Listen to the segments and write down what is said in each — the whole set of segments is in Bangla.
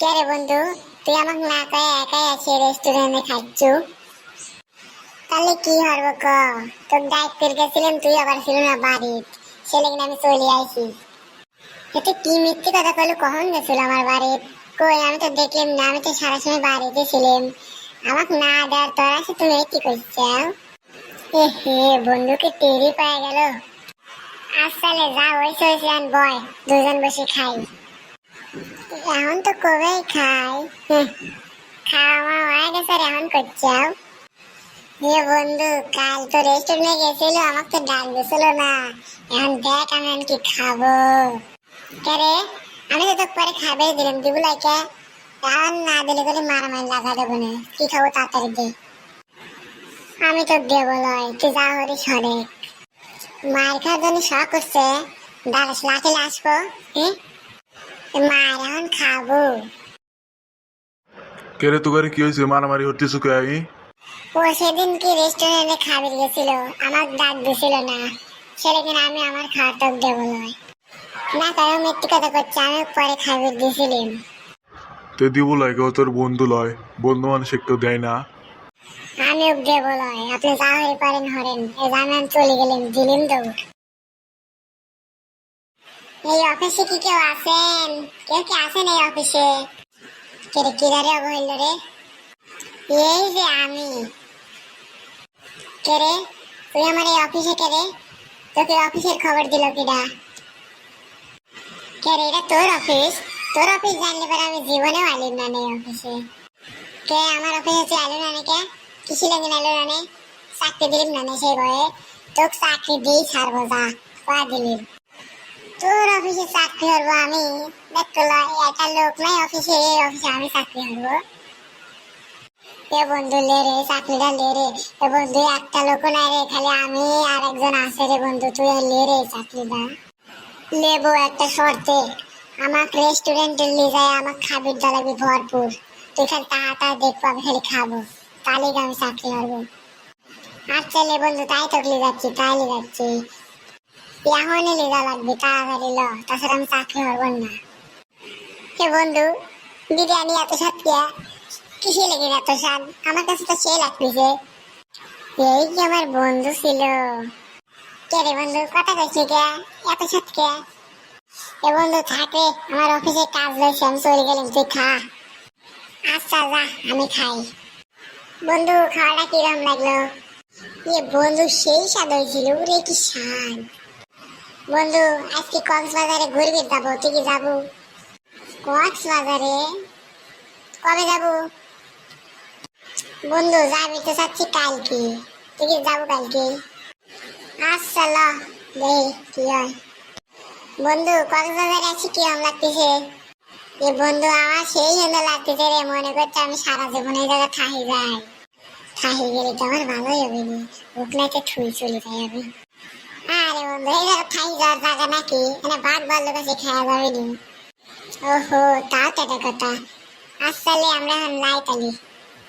কে বন্ধু? তুই আমাকে না কয়ে একাই আছি রেস্টুরেন্টে খাচ্ছ তাহলে কি হরব ক? তোর দায়িত্বের গেছিলাম, তুই আবার ছিল না বাড়ির ছেলে কিনা আমি চলে আইছি। এতে কি মিথ্যে কথা কইলো কখন গেছিল আমার বাড়ির কই, আমি তো দেখলাম না, আমি তো সারা সময় বাড়িতে ছিলাম। আমাকে না দেওয়ার তোর আছে, তুমি কি করছ এ হে, বন্ধুকে টেরি পায়ে গেল। আসলে যা হয়েছে হয়েছে বয়, দুজন বসে খাই। এখন তো কবেই খাই। খাওয়া হয়ে গেছে এখন করছাও এ বন্ধু, কাল তো রেস্টুরেন্টে গেছিল, আমাকে তো ডাক দিছিল না। এখন দেখ আমি কি খাব। কে আমি তো তোকে পরে খাবেই দিলাম, দিব লাইকে এখন না দিলে করে মারামারি লাগা দেবো না। কি খাব তাড়াতাড়ি আমি তো দেবো লয় তুই যা হরিস হরেক। মায়ের খাওয়ার জন্য শখ করছে। দাঁড়াস লাঠি আসব হ্যাঁ মায়ের এখন খাব। কে রে তোকে কি হয়েছে? মারামারি হতেছো কে আমি ও সেদিন কি রেস্টুরেন্টে খাবার গেছিল আমার ডাক দিছিল না। ছেলে আমি আমার টক দেবো লয় না কারণ মিথ্যে কথা করছে আমি পরে খাবার দিয়েছিলাম তে দিব লাগে ও তোর বন্ধু লয় বন্ধু মানুষ একটু দেয় না। আমি দেবো লয় আপনি যা হয়ে পারেন হরেন। এই জানান চলে গেলেন দিলেন দৌড় এই অফিসে কি কেউ আছেন? কেউ কি আছেন এই অফিসে? কে রে কিরারে অবহেল রে? এই যে আমি। কে রে, তুই আমার এই অফিসে কে রে? তোকে অফিসের খবর দিল কিডা কে রে, এটা তোর অফিস? তোর অফিস জানলে পরে আমি জীবনেও আলিম না নেই অফিসে। কে, আমার অফিসে তুই আলু না কে? কিসি লাগে না আলু না? চাকরি দিলিম না সেই ভয়ে তোকে চাকরি দিই ছাড়বো যা, পা দিলিম। তোর অফিসে চাকরি করব আমি? দেখতো লয়, একটা লোক নাই অফিসে এই অফিসে আমি চাকরি করব। এ বন্ধু লে রে চাকরিটা লে রে। এ বন্ধু একটা লোক নাই রে খালি আমি আর একজন আছে রে বন্ধু তুই লে রে চাকরিটা। লেবো একটা শর্তে আমাক রেস্টুরেন্টে নিয়ে যায় আমাক খাবির দালাবি ভরপুর। তুই খালি তাড়াতাড়ি দেখব আমি খালি খাব। তাহলে আমি চাকরি করব। আচ্ছা লে বন্ধু তাই তো নিয়ে যাচ্ছি তাই নিয়ে যাচ্ছি। এখনই লাগবে, তাড়াতাড়ি ল। তাছাড়া আমি চাকরি না। হে বন্ধু, বিরিয়ানি এত স্বাদ কে? কিসে লেগে এত স্বাদ? আমার কাছে তো সেই লাগতেছে এই কি আমার বন্ধু ছিল। কে রে বন্ধু, কথা কইছি কে? এত স্বাদ কে? এ বন্ধু, থাকে আমার অফিসে কাজ রয়েছে, আমি চলে গেলাম, তুই খা। আচ্ছা যা, আমি খাই। বন্ধু, খাওয়াটা কিরম লাগল? এ বন্ধু, সেই স্বাদ হয়েছিল রে কি স্বাদ। বন্ধু, আজকে কক্সবাজারে ঘুরবি যাব কি যাব। কক্সবাজারে? কবে যাব? বন্ধু, যাবি তো চাচ্ছি কালকে। কি যাব কালকে। আচ্ছা ল কি হয়। বন্ধু, কক্সবাজারে আছি কি কিরম লাগতেছে? এ বন্ধু, আমার সেই সুন্দর লাগতেছে রে, মনে করছে আমি সারা জীবন এই জায়গায় থাহি যাই। থাহি গেলে তো আমার ভালোই হবে নি উঠলে ঠুই চলে যাই আমি। আরে বন্ধু এই জায়গা থাই যাওয়ার জায়গা নাকি? মানে বাঘ ভাল্লুক কাছে খাওয়া যাবে নি ওহো, তাও তো একটা কথা। আসলে আমরা এখন লাই তালি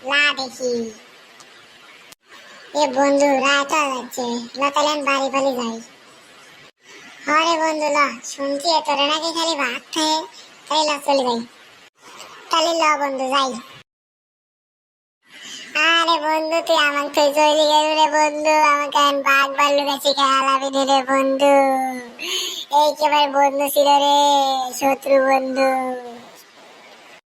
লা দেখি। এ বন্ধু রাত হয়ে যাচ্ছে লা তাহলে আমি বাড়ি বাড়ি যাই। হরে বন্ধু, ল। শুনছি তোরা নাকি খালি ভাত খায়। তাই ল চলে যাই। তাহলে ল বন্ধু, যাই। আরে বন্ধু, তুই আমাকে তুই চলে গেল রে বন্ধু। আমাকে আমি বাঘ ভাল্লুক কাছে খেলাবি রে বন্ধু। এই কেবার বন্ধু ছিল রে, শত্রু বন্ধু।